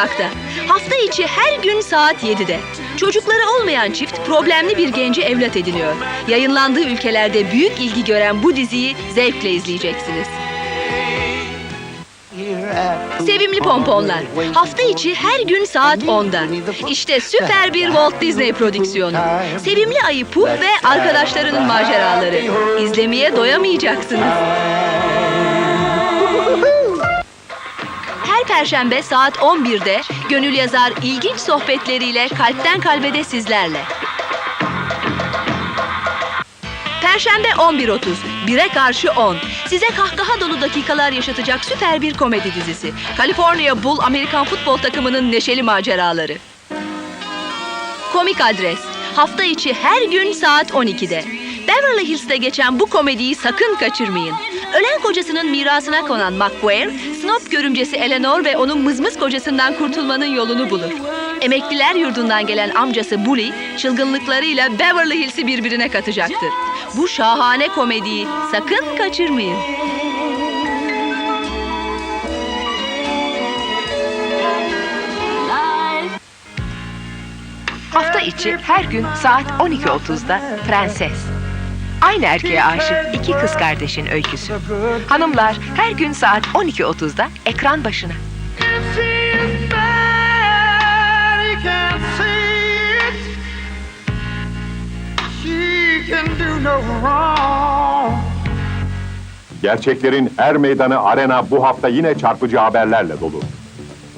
uzakta. Hafta içi her gün saat 7'de. Çocukları olmayan çift problemli bir genci evlat ediniyor. Yayınlandığı ülkelerde büyük ilgi gören bu diziyi zevkle izleyeceksiniz. Sevimli pomponlar. Hafta içi her gün saat 10'da. İşte süper bir Walt Disney prodüksiyonu. Sevimli ayı Puh ve arkadaşlarının maceraları. İzlemeye doyamayacaksınız. Perşembe saat 11'de Gönül Yazar ilginç sohbetleriyle kalpten kalbede sizlerle. Perşembe 11.30, 1'e karşı 10. Size kahkaha dolu dakikalar yaşatacak süper bir komedi dizisi. California Bull Amerikan futbol takımının neşeli maceraları. Komik adres. Hafta içi her gün saat 12'de. Beverly Hills'te geçen bu komediyi sakın kaçırmayın. Ölen kocasının mirasına konan McGuire, snob görümcesi Eleanor ve onun mızmız kocasından kurtulmanın yolunu bulur. Emekliler yurdundan gelen amcası Bully, çılgınlıklarıyla Beverly Hills'i birbirine katacaktır. Bu şahane komediyi sakın kaçırmayın. Hafta içi her gün saat 12.30'da Prenses. Aynı erkeğe aşık iki kız kardeşin öyküsü. Hanımlar her gün saat 12.30'da ekran başına. Gerçeklerin Er Meydanı Arena bu hafta yine çarpıcı haberlerle dolu.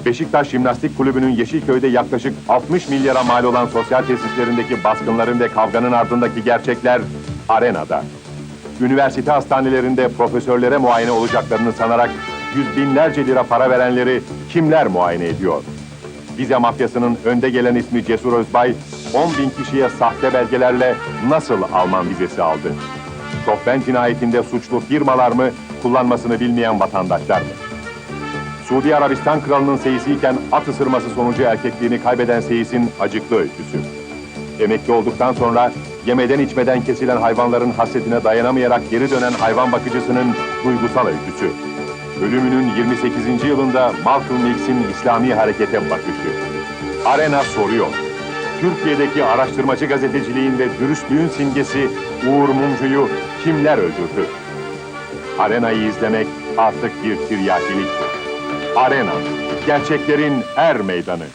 Beşiktaş Jimnastik Kulübü'nün Yeşilköy'de yaklaşık 60 milyara mal olan sosyal tesislerindeki baskınların ve kavganın ardındaki gerçekler arenada. Üniversite hastanelerinde profesörlere muayene olacaklarını sanarak yüz binlerce lira para verenleri kimler muayene ediyor? Vize mafyasının önde gelen ismi Cesur Özbay, 10 bin kişiye sahte belgelerle nasıl Alman vizesi aldı? Şofben cinayetinde suçlu firmalar mı, kullanmasını bilmeyen vatandaşlar mı? Suudi Arabistan kralının seyisiyken at ısırması sonucu erkekliğini kaybeden seyisin acıklı öyküsü. Emekli olduktan sonra yemeden içmeden kesilen hayvanların hasretine dayanamayarak geri dönen hayvan bakıcısının duygusal öyküsü. Ölümünün 28. yılında Malcolm X'in İslami harekete bakışı. Arena soruyor. Türkiye'deki araştırmacı gazeteciliğin ve dürüstlüğün simgesi Uğur Mumcu'yu kimler öldürdü? Arena'yı izlemek artık bir tiryakiliktir. Arena, gerçeklerin er meydanı.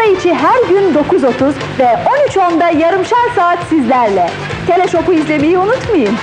Hafta içi her gün 9.30 ve 13.10'da yarımşar saat sizlerle. Teleshop'u izlemeyi unutmayın.